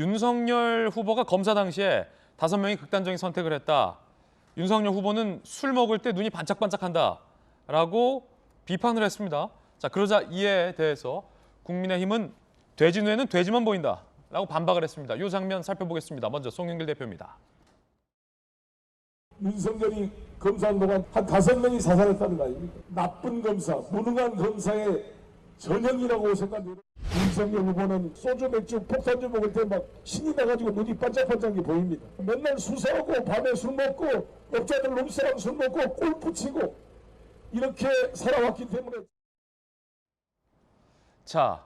윤석열 후보가 검사 당시에 다섯 명이 극단적인 선택을 했다. 윤석열 후보는 술 먹을 때 눈이 반짝반짝한다라고 비판을 했습니다. 자 그러자 이에 대해서 국민의힘은 돼지 눈에는 돼지만 보인다라고 반박을 했습니다. 이 장면 살펴보겠습니다. 먼저 송영길 대표입니다. 윤석열이 검사한 동안 한 다섯 명이 사살했다는 거 아닙니까? 나쁜 검사, 무능한 검사의 전형이라고 생각해요. 윤석열 후보는 소주, 맥주, 폭탄주 먹을 때 막 신이 나가지고 눈이 반짝반짝한 게 보입니다. 맨날 수사하고 밤에 술 먹고 업자들 룸싸랑 술 먹고 골프 치고 이렇게 살아왔기 때문에 자,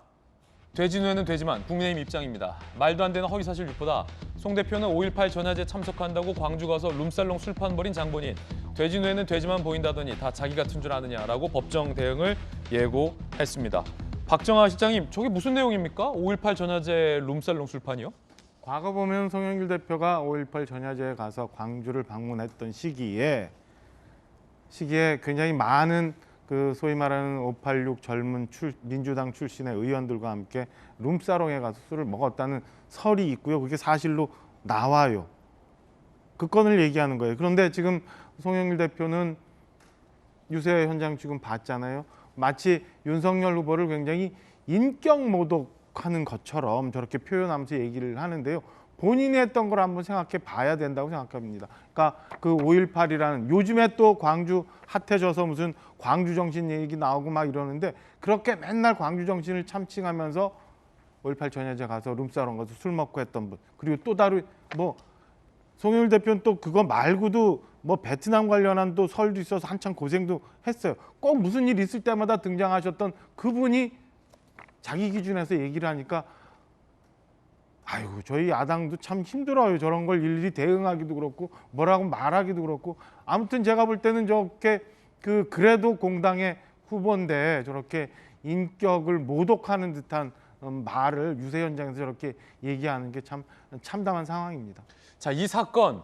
돼지 눈에는 돼지만 국민의힘 입장입니다. 말도 안 되는 허위사실 유포다. 송 대표는 5.18 전야제 참석한다고 광주 가서 룸살롱 술판 벌인 장본인. 돼지 눈에는 돼지만 보인다더니 다 자기 같은 줄 아느냐라고 법정 대응을 예고했습니다. 박정아 실장님, 저게 무슨 내용입니까? 5.18 전야제 룸살롱 술판이요? 과거 보면 송영길 대표가 5.18 전야제에 가서 광주를 방문했던 시기에 시기에 굉장히 많은 그 소위 말하는 586 젊은 출, 민주당 출신의 의원들과 함께 룸사롱에 가서 술을 먹었다는 설이 있고요. 그게 사실로 나와요. 그 건을 얘기하는 거예요. 그런데 지금 송영길 대표는 유세 현장 지금 봤잖아요. 마치 윤석열 후보를 굉장히 인격 모독하는 것처럼 저렇게 표현하면서 얘기를 하는데요. 본인이 했던 걸 한번 생각해 봐야 된다고 생각합니다. 그러니까 그 5.18이라는 요즘에 또 광주 핫해져서 무슨 광주 정신 얘기 나오고 막 이러는데 그렇게 맨날 광주 정신을 참칭하면서 5.18 전야제 가서 룸사롱 가서 술 먹고 했던 분 그리고 또 다른 뭐 송영일 대표는 또 그거 말고도 뭐 베트남 관련한 또 설도 있어서 한참 고생도 했어요. 꼭 무슨 일 있을 때마다 등장하셨던 그분이 자기 기준에서 얘기를 하니까 아이고 저희 야당도 참 힘들어요. 저런 걸 일일이 대응하기도 그렇고 뭐라고 말하기도 그렇고 아무튼 제가 볼 때는 저렇게 그 그래도 공당의 후보인데 저렇게 인격을 모독하는 듯한 음, 말을 유세 현장에서 저렇게 얘기하는 게 참 참담한 상황입니다. 자, 이 사건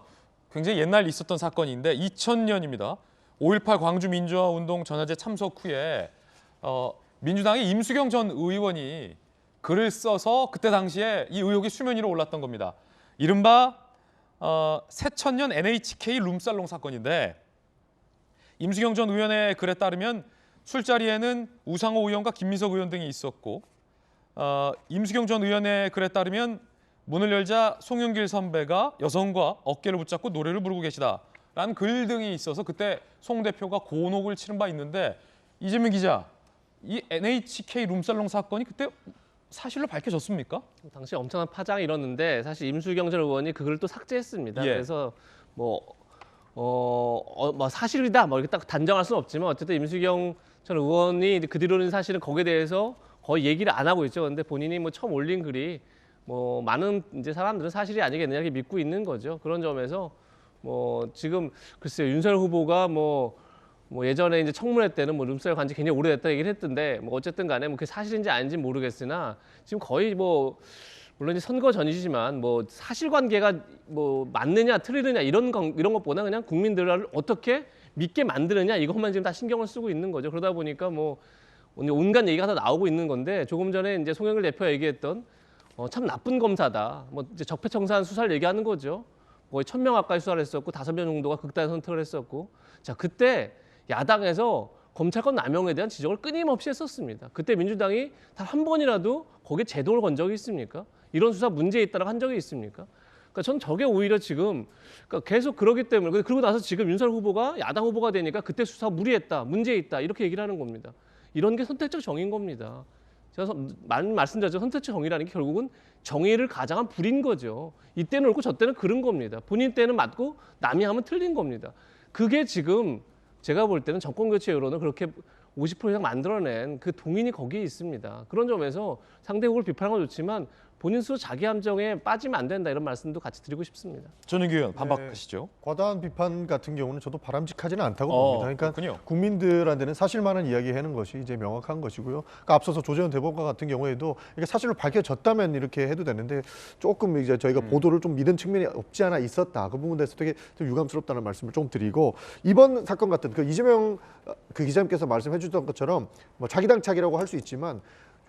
굉장히 옛날 있었던 사건인데 2000년입니다. 5.18 광주 민주화 운동 전야제 참석 후에 어, 민주당의 임수경 전 의원이 글을 써서 그때 당시에 이 의혹이 수면 위로 올랐던 겁니다. 이른바 어, 새천년 NHK 룸살롱 사건인데 임수경 전 의원의 글에 따르면 술자리에는 우상호 의원과 김민석 의원 등이 있었고 어, 임수경 전 의원의 글에 따르면 문을 열자 송영길 선배가 여성과 어깨를 붙잡고 노래를 부르고 계시다 라는 글 등이 있어서 그때 송 대표가 곤혹을 치른 바 있는데 이재명 기자 이 NHK 룸살롱 사건이 그때 사실로 밝혀졌습니까? 당시 엄청난 파장이 일었는데 사실 임수경 전 의원이 그걸 또 삭제했습니다. 예. 그래서 뭐 어, 어, 뭐 사실이다 뭐 이렇게 딱 단정할 수는 없지만 어쨌든 임수경 전 의원이 그 뒤로는 사실은 거기에 대해서 거의 얘기를 안 하고 있죠. 근데 본인이 뭐 처음 올린 글이 뭐 많은 이제 사람들은 사실이 아니겠느냐 이렇게 믿고 있는 거죠. 그런 점에서 뭐 지금 글쎄요 윤석열 후보가 뭐 뭐 예전에 이제 청문회 때는 뭐 룸사롱 간지 굉장히 오래됐다 얘기를 했던데 뭐 어쨌든 간에 뭐 그게 사실인지 아닌지 는 모르겠으나 지금 거의 뭐 물론 이제 선거 전이지만 뭐 사실관계가 뭐 맞느냐 틀리느냐 이런 건 이런 것보다 그냥 국민들을 어떻게 믿게 만드느냐 이것만 지금 다 신경을 쓰고 있는 거죠. 그러다 보니까 뭐 온갖 얘기가 다 나오고 있는 건데 조금 전에 이제 송영길 대표가 얘기했던 어, 참 나쁜 검사다. 뭐 이제 적폐청산 수사를 얘기하는 거죠. 거의 천 명 가까이 수사를 했었고 다섯 명 정도가 극단 선택을 했었고 자 그때 야당에서 검찰권 남용에 대한 지적을 끊임없이 했었습니다. 그때 민주당이 단 한 번이라도 거기에 제동을 건 적이 있습니까? 이런 수사 문제 있다라고 한 적이 있습니까? 그러니까 전 저게 오히려 지금 그러니까 계속 그러기 때문에 그러고 나서 지금 윤석열 후보가 야당 후보가 되니까 그때 수사 무리했다, 문제 있다 이렇게 얘기를 하는 겁니다. 이런 게 선택적 정의인 겁니다. 선- 많이 말씀드렸죠. 선택적 정의라는 게 결국은 정의를 가장한 불인 거죠. 이때는 옳고 저 때는 그런 겁니다. 본인 때는 맞고 남이 하면 틀린 겁니다. 그게 지금 제가 볼 때는 정권 교체 여론을 그렇게 50% 이상 만들어낸 그 동인이 거기에 있습니다. 그런 점에서 상대 국을 비판한 건 좋지만 본인 스스로 자기 함정에 빠지면 안 된다 이런 말씀도 같이 드리고 싶습니다. 전윤기 의원 반박하시죠. 과다한 비판 같은 경우는 저도 바람직하지는 않다고 어, 봅니다. 그러니까 그렇군요. 국민들한테는 사실만한 이야기하는 것이 이제 명확한 것이고요. 그러니까 앞서서 조재현 대법관 같은 경우에도 이게 사실로 밝혀졌다면 이렇게 해도 되는데 조금 이제 저희가 음. 보도를 좀 믿은 측면이 없지 않아 있었다. 그 부분에 대해서 되게 좀 유감스럽다는 말씀을 좀 드리고 이번 사건 같은 그 이재명 어, 그 기자님께서 말씀해 주셨던 것처럼 뭐 자기 당착이라고 할 수 있지만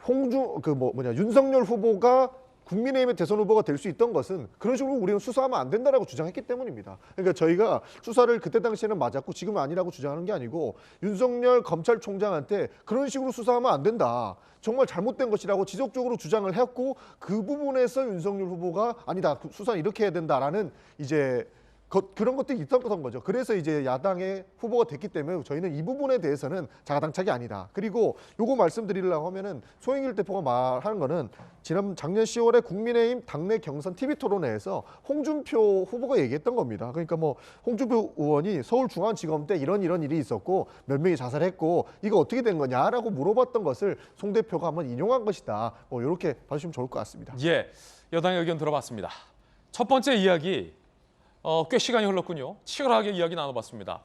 홍주 그 뭐 뭐냐 윤석열 후보가 국민의힘의 대선 후보가 될 수 있던 것은 그런 식으로 우리는 수사하면 안 된다라고 주장했기 때문입니다. 그러니까 저희가 수사를 그때 당시에는 맞았고 지금은 아니라고 주장하는 게 아니고 윤석열 검찰총장한테 그런 식으로 수사하면 안 된다. 정말 잘못된 것이라고 지속적으로 주장을 했고 그 부분에서 윤석열 후보가 아니다 그 수사 이렇게 해야 된다라는 이제 것- 그런 것들이 있었던 거죠. 그래서 이제 야당의 후보가 됐기 때문에 저희는 이 부분에 대해서는 자가당착이 아니다. 그리고 요거 말씀드리려고 하면은 소영일 대표가 말하는 거는 지난 작년 10월에 국민의힘 당내 경선 TV 토론회에서 홍준표 후보가 얘기했던 겁니다. 그러니까 뭐 홍준표 의원이 서울중앙지검 때 이런 이런 일이 있었고 몇 명이 자살했고 이거 어떻게 된 거냐라고 물어봤던 것을 송 대표가 한번 인용한 것이다. 뭐 이렇게 봐주시면 좋을 것 같습니다. 예, 여당의 의견 들어봤습니다. 첫 번째 이야기 어, 꽤 시간이 흘렀군요. 치열하게 이야기 나눠봤습니다.